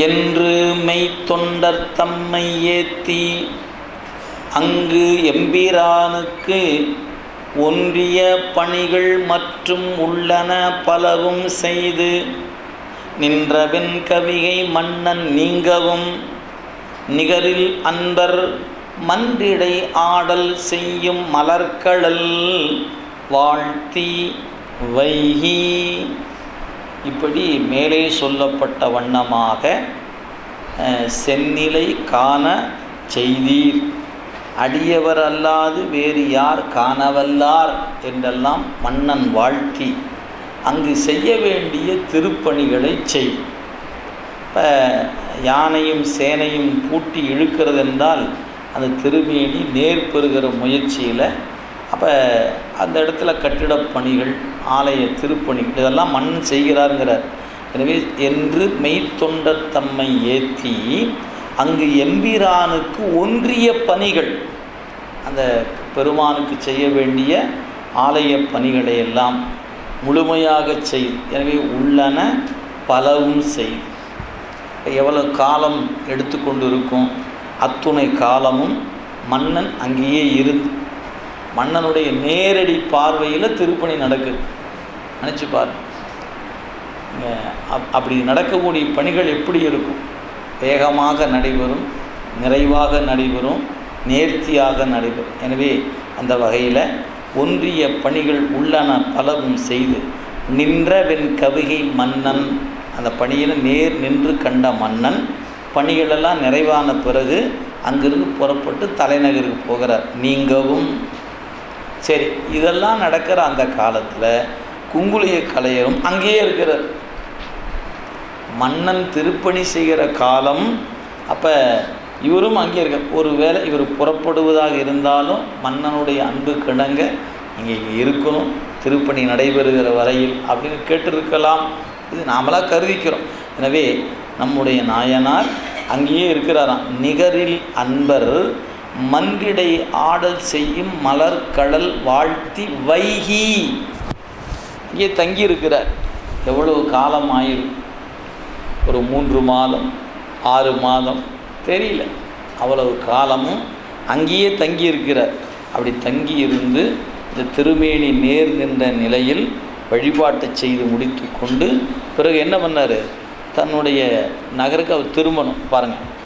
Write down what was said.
என்று மெய்த்தொண்டர் தம்மை ஏத்தி அங்கு எம்பிரானுக்கு ஒன்றிய பணிகள் மற்றும் உள்ளன பலவும் செய்து நின்றவன் கவிகை மன்னன் நீங்கவும் நிகரில் அன்பர் மன்றிடை ஆடல் செய்யும் மலர்கடல் வாழ்த்தி வைகி. இப்படி மேலே சொல்லப்பட்ட வண்ணமாக செந்நிலை காண செய்தீர். அடியவர் அல்லாது வேறு யார் காணவல்லார் என்றெல்லாம் மன்னன் வாழ்த்தி அங்கு செய்ய வேண்டிய திருப்பணிகளை செய். இப்போ யானையும் சேனையும் பூட்டி இழுக்கிறது என்றால் அந்த திருமேனி நேர் பெறுகிற முயற்சியில் அப்போ அந்த இடத்துல கட்டிடப் பணிகள் ஆலய திருப்பணிகள் இதெல்லாம் மன்னன் செய்கிறாருங்கிறார். எனவே என்று மெய்த்தொண்டர் தம்மை ஏற்றி அங்கு எம்பிரானுக்கு ஒன்றிய பணிகள் அந்த பெருமானுக்கு செய்ய வேண்டிய ஆலய பணிகளை எல்லாம் முழுமையாக செய். எனவே உள்ளன பலவும் செய். எவ்வளோ காலம் எடுத்துக்கொண்டு இருக்கும் அத்துணை காலமும் மன்னன் அங்கேயே இருந்து மன்னனுடைய நேரடி பார்வையில் திருப்பணி நடக்குது நினச்சி பாரு. அப்- அப்படி நடக்கக்கூடிய பணிகள் எப்படி இருக்கும்? வேகமாக நடைபெறும் நிறைவாக நடைபெறும் நேர்த்தியாக நடைபெறும். எனவே அந்த வகையில் ஒன்றிய பணிகள் உள்ளன பலவும் செய்து நின்றவென் கவிகை மன்னன் அந்த பணியில் நேர் நின்று கண்ட மன்னன் பணிகளெல்லாம் நிறைவான பிறகு அங்கிருந்து புறப்பட்டு தலைநகருக்கு போகிறார். நீங்கவும் சரி இதெல்லாம் நடக்கிற அந்த காலத்தில் குங்குளிய கலையரும் அங்கேயே இருக்கிறார். மன்னன் திருப்பணி செய்கிற காலம் அப்போ இவரும் அங்கே இருக்க ஒருவேளை இவர் புறப்படுவதாக இருந்தாலும் மன்னனுடைய அன்பு கிணங்க இங்கே இங்கே இருக்கணும் திருப்பணி நடைபெறுகிற வரையில் அப்படின்னு கேட்டிருக்கலாம். இது நாமளாக கருதிக்கிறோம். எனவே நம்முடைய நாயனார் அங்கேயே இருக்கிறாராம். நிகரில் அன்பர் மன்றிடை ஆடல் செய்யும் மலர் கடல் வாழ்த்தி வைகி. இங்கே தங்கியிருக்கிறார். எவ்வளவு காலம் ஆயிரும் ஒரு மூன்று மாதம் ஆறு மாதம் தெரியல. அவ்வளவு காலமும் அங்கேயே தங்கியிருக்கிறார். அப்படி தங்கி இருந்து இந்த திருமேனி நேர் நின்ற நிலையில் வழிபாட்டை செய்து முடித்து கொண்டு பிறகு என்ன பண்ணார்? தன்னுடைய நகருக்கு அவர் திரும்பணும். பாருங்கள்